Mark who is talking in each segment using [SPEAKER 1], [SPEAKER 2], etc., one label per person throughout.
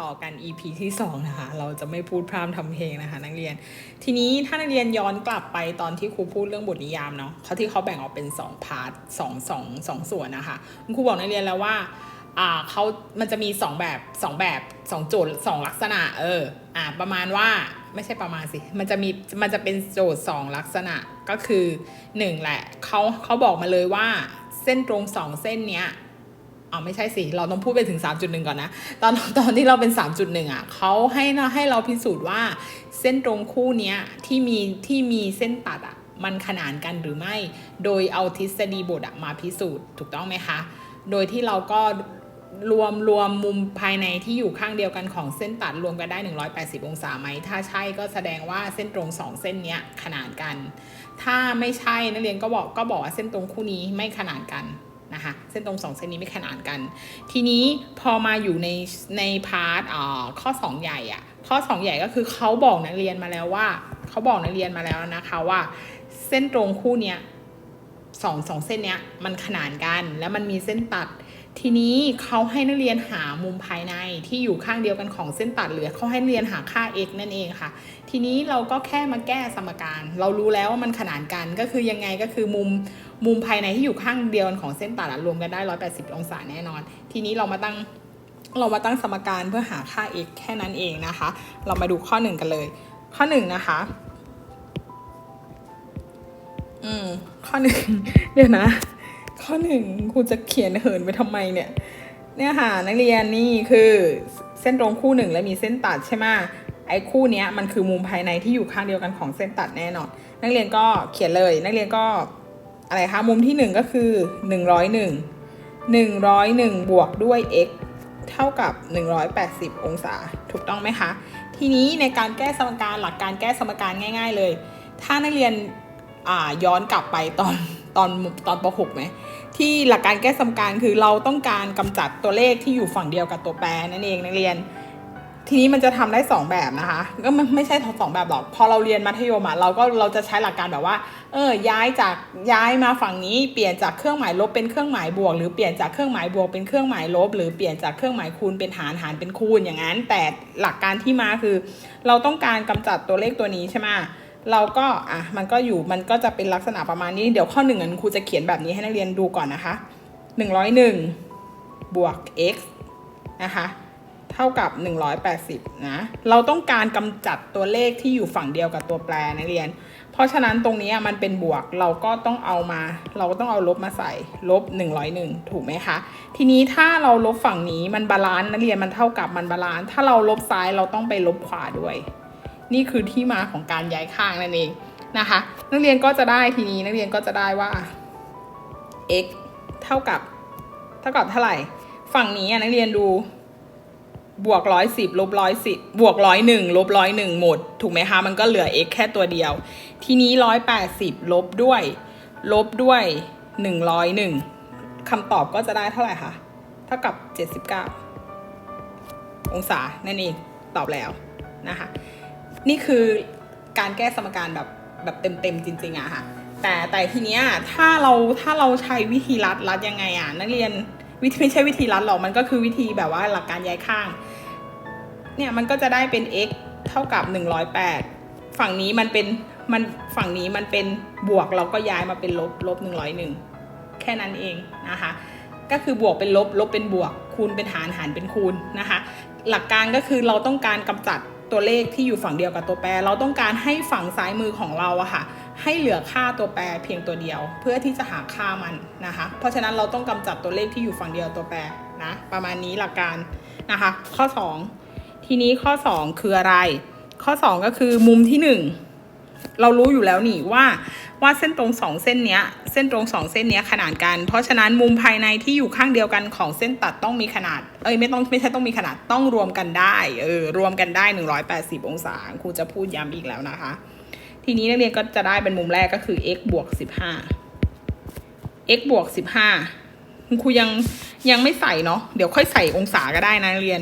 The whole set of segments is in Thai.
[SPEAKER 1] ต่อกัน EP ที่ 2 นะคะ เราจะไม่พูดพร่ำทำเพลงนะคะนักเรียน ทีนี้ถ้านักเรียนย้อนกลับไปตอนที่ครูพูดเรื่องบทนิยามเนาะเขาที่เขาแบ่งออกเป็น2พาร์ทสองสองสองส่วนนะคะคุณครูบอกนักเรียนแล้วว่าอ่าเขามันจะมี 2 แบบ 2 แบบ 2 โจทย์ 2 ลักษณะ เออ อ่า ประมาณว่า ไม่ใช่ประมาณสิ มันจะมี มันจะเป็นโจทย์ 2 ลักษณะ ก็คือ 1 แหละ เขาเขาบอกมาเลยว่า เส้นตรง 2 เส้นเนี้ย อ๋อไม่ใช่สิ เราต้องพูดไปถึง 3.1 ก่อนนะ ตอนตอนที่เราเป็น 3.1อะเขาให้เราให้เราพิสูจน์ว่าเส้นตรงคู่เนี้ยที่มีที่มีเส้นตัดอะมันขนานกันหรือไม่ โดยเอาทฤษฎีบทอะมาพิสูจน์ถูกต้องไหมคะ โดยที่เราก็รวมรวมมุมภายในที่อยู่ข้างเดียวกันของเส้นตัดรวมกันได้ 180 องศาไหม ถ้าใช่ก็แสดงว่าเส้นตรง 2 เส้นเนี้ยขนานกัน ถ้าไม่ใช่นักเรียนก็บอกก็บอกว่าเส้นตรงคู่นี้ไม่ขนานกัน นะคะเส้นตรงสองเส้นนี้ไม่ขนานกัน ทีนี้พอมาอยู่ในในพาร์ทอ่อข้อ 2 ใหญ่อะข้อ 2 ใหญ่ก็คือเขาบอกนักเรียนมาแล้วว่าเขาบอกนักเรียนมาแล้วนะคะว่า เส้นตรงคู่เนี้ยสองสองเส้นเนี้ยมันขนานกันแล้วมันมีเส้นตัด ทีนี้เขาให้นักเรียนหามุมภายในที่อยู่ข้างเดียวกันของเส้นตัดเหลือเขาให้นักเรียนหาค่า x นั่นเองค่ะ ทีนี้เราก็แค่มาแก้สมการ เรารู้แล้วว่ามันขนานกันก็คือยังไงก็คือมุมมุมภายในที่อยู่ข้างเดียวกันของเส้นตัดรวมกันได้ 180 องศาแน่นอน ทีนี้เรามาตั้งเรามาตั้งสมการเพื่อหาค่า x แค่นั้นเองนะคะ เรามาดูข้อหนึ่งกันเลย ข้อหนึ่งนะคะ อืมข้อหนึ่งเดี๋ยวนะ ข้อหนึ่งครูจะเขียนเหินไปทำไมเนี่ยเนี่ยค่ะนักเรียนนี่คือเส้นตรงคู่หนึ่งและมีเส้นตัดใช่ไหมไอ้คู่นี้มันคือมุมภายในที่อยู่ข้างเดียวกันของเส้นตัดแน่นอน นักเรียนก็เขียนเลย นักเรียนก็อะไรคะมุมที่หนึ่งก็คือหนึ่งร้อยหนึ่งหนึ่งร้อยหนึ่งบวกด้วย x เท่ากับ 180 องศา ถูกต้องไหมคะ ทีนี้ในการแก้สมการหลักการแก้สมการง่าย ๆ เลย ถ้านักเรียนอ่าย้อนกลับไปตอน ตอนตอนป .6 ไหมที่หลักการแก้สมการคือเราต้องการกำจัดตัวเลขที่อยู่ฝั่งเดียวกับตัวแปรนั่นเองนักเรียน ทีนี้มันจะทำได้ 2 แบบนะคะก็ไม่ไม่ใช่สองแบบหรอกพอเราเรียนมัธยมอะเราก็เราจะใช้หลักการแบบว่าเออย้ายจากย้ายมาฝั่งนี้เปลี่ยนจากเครื่องหมายลบเป็นเครื่องหมายบวก หรือเปลี่ยนจากเครื่องหมายบวกเป็นเครื่องหมายลบ หรือเปลี่ยนจากเครื่องหมายคูณเป็นหารหารเป็นคูณอย่างนั้น แต่หลักการที่มาคือ เราต้องการกำจัดตัวเลขตัวนี้ใช่ไหม เราก็อะมันก็อยู่มันก็จะเป็นลักษณะประมาณนี้ เดี๋ยวข้อหนึ่งครูจะเขียนแบบนี้ให้นักเรียนดูก่อนนะคะหนึ่งร้อยหนึ่งบวก x นะคะเท่ากับ 180 นะ เราต้องการกำจัดตัวเลขที่อยู่ฝั่งเดียวกับตัวแปรนักเรียน เพราะฉะนั้นตรงนี้มันเป็นบวกเราก็ต้องเอามา เราก็ต้องเอาลบมาใส่ลบ 101 ถูกไหมคะ ทีนี้ถ้าเราลบฝั่งนี้มันบาลานซ์นักเรียนมันเท่ากับมันบาลานซ์ถ้าเราลบซ้ายเราต้องไปลบขวาด้วย นี่คือที่มาของการย้ายข้างนั่นเองนะคะ นักเรียนก็จะได้ทีนี้นักเรียนก็จะได้ว่า x เท่ากับเท่ากับเท่าไหร่ ฝั่งนี้นักเรียนดูบวกร้อยสิบลบร้อยสิบบวกร้อยหนึ่งลบร้อยหนึ่งหมด ถูกไหมคะ มันก็เหลือ x แค่ตัวเดียว ทีนี้ร้อยแปดสิบลบด้วย ลบด้วยหนึ่งร้อยหนึ่งคำตอบก็จะได้เท่าไหร่คะ เท่ากับเจ็ดสิบเก้าองศานั่นเอง ตอบแล้วนะคะ นี่คือการแก้สมการแบบแบบเต็มๆจริงๆอะค่ะ แต่แต่ทีเนี้ยถ้าเราถ้าเราใช้วิธีรัดรัดยังไงอะนักเรียนวิธีไม่ใช่วิธีรัดหรอกมันก็คือวิธีแบบว่าหลักการย้ายข้าง เนี่ยมันก็จะได้เป็น x เท่ากับ 108 ฝั่งนี้มันเป็นมันฝั่งนี้มันเป็นบวกเราก็ย้ายมาเป็นลบลบ101 แค่นั้นเองนะคะ ก็คือบวกเป็นลบลบเป็นบวกคูณเป็นหารหารเป็นคูณนะคะ หลักการก็คือเราต้องการกำจัด ตัวเลขที่อยู่ฝั่งเดียวกับตัวแปร เราต้องการให้ฝั่งซ้ายมือของเราอะค่ะ ให้เหลือค่าตัวแปรเพียงตัวเดียว เพื่อที่จะหาค่ามันนะคะ เพราะฉะนั้นเราต้องกำจัดตัวเลขที่อยู่ฝั่งเดียวตัวแปรนะประมาณนี้หลักการนะคะ ข้อ 2 ทีนี้ข้อ 2 คืออะไร ข้อ 2 ก็คือมุมที่ 1 เรารู้อยู่แล้วนี่ว่า ว่าเส้นตรงสองเส้นเนี้ยเส้นตรงสองเส้นเนี้ยขนานกัน เพราะฉะนั้นมุมภายในที่อยู่ข้างเดียวกันของเส้นตัดต้องมีขนาด เอ้ยไม่ต้องไม่ใช่ต้องมีขนาดต้องรวมกันได้เออรวมกันได้ 180 องศาครูจะพูดย้ำอีกแล้วนะคะ ทีนี้นักเรียนก็จะได้เป็นมุมแรกก็คือ x บวก15 x บวก15คุณครูยังยังไม่ใส่เนาะเดี๋ยวค่อยใส่องศาก็ได้นะักเรียน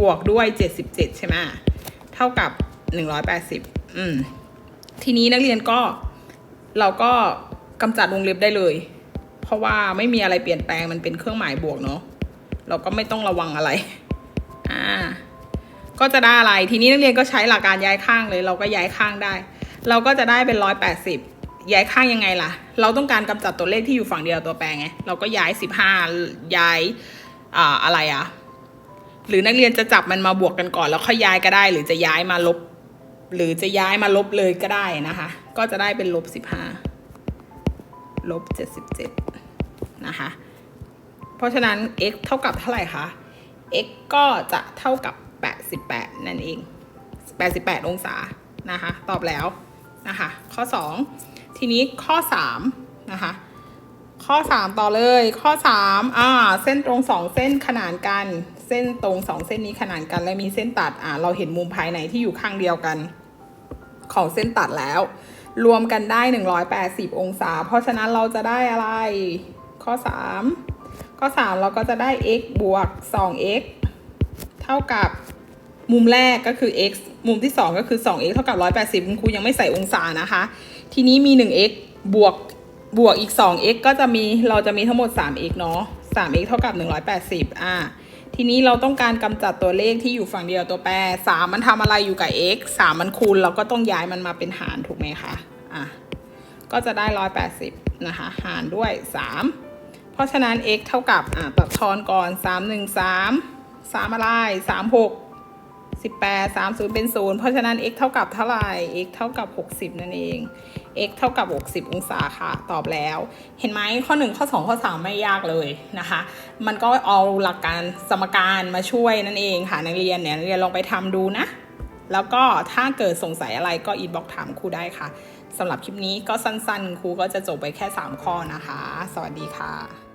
[SPEAKER 1] บวกด้วย 77 ใช่ไหมเท่ากับ 180 อืมทีนี้นักเรียนก็ เราก็กำจัดวงเล็บได้เลย เพราะว่าไม่มีอะไรเปลี่ยนแปลงมันเป็นเครื่องหมายบวกเนาะเราก็ไม่ต้องระวังอะไรอ่าก็จะได้อะไร ทีนี้นักเรียนก็ใช้หลักการย้ายข้างเลย เราก็ย้ายข้างได้ เราก็จะได้เป็นร้อยแปดสิบย้ายข้างยังไงล่ะ เราต้องการกำจัดตัวเลขที่อยู่ฝั่งเดียวตัวแปรไง เราก็ย้ายสิบห้าย้ายอ่าอะไรอะหรือนักเรียนจะจับมันมาบวกกันก่อน แล้วค่อยย้ายก็ได้ หรือจะย้ายมาลบ หรือจะย้ายมาลบเลยก็ได้นะคะ ก็จะได้เป็นลบสิบห้าลบเจ็ดสิบเจ็ดนะคะ เพราะฉะนั้น x เท่ากับเท่าไหร่คะ x ก็จะเท่ากับ88นั่นเอง88องศานะคะ ตอบแล้วนะคะ ข้อ2ทีนี้ข้อ3นะคะข้อ 3 ต่อเลยข้อ 3 อ่า เส้นตรง 2 เส้นขนานกัน เส้นตรง 2 เส้นนี้ขนานกัน และมีเส้นตัดอ่าเราเห็นมุมภายในที่อยู่ข้างเดียวกัน ของเส้นตัดแล้ว รวมกันได้ 180 องศา เพราะฉะนั้นเราจะได้อะไร ข้อ 3 ข้อ 3 เราก็จะได้ x บวก 2x เท่ากับมุมแรกก็คือ x มุมที่ 2 ก็คือ 2x เท่ากับ 180 คุณครูยังไม่ใส่องศานะคะ ทีนี้มี 1x บวกบวกอีก 2x ก็จะมีเราจะมีทั้งหมด 3x เนาะ 3x เท่ากับ 180 อ่า ทีนี้เราต้องการกำจัดตัวเลขที่อยู่ฝั่งเดียวตัวแปร3มันทำอะไรอยู่กับ x 3 มันคูณเราก็ต้องย้ายมันมาเป็นหารถูกไหมคะอะก็จะได้ 180 นะคะ หารด้วย 3 เพราะฉะนั้น x เท่ากับอะตัดทอนก่อน 3 1 3 3อะไร 3 6 18 30 เป็น 0 เพราะฉะนั้น x เท่ากับเท่าไหร่ x เท่ากับ 60 นั่นเอง x เท่ากับ 60 องศาค่ะ ตอบแล้ว เห็นไหมข้อ 1 ข้อ 2 ข้อ 3 ไม่ยากเลยนะคะ มันก็เอาหลักการสมการมาช่วยนั่นเองค่ะ นักเรียนเนี่ยนักเรียนลองไปทำดูนะ แล้วก็ถ้าเกิดสงสัยอะไรก็อินบ็อกถามครูได้ค่ะสำหรับคลิปนี้ก็สั้นๆ ครูก็จะจบไปแค่ 3 ข้อนะคะ สวัสดีค่ะ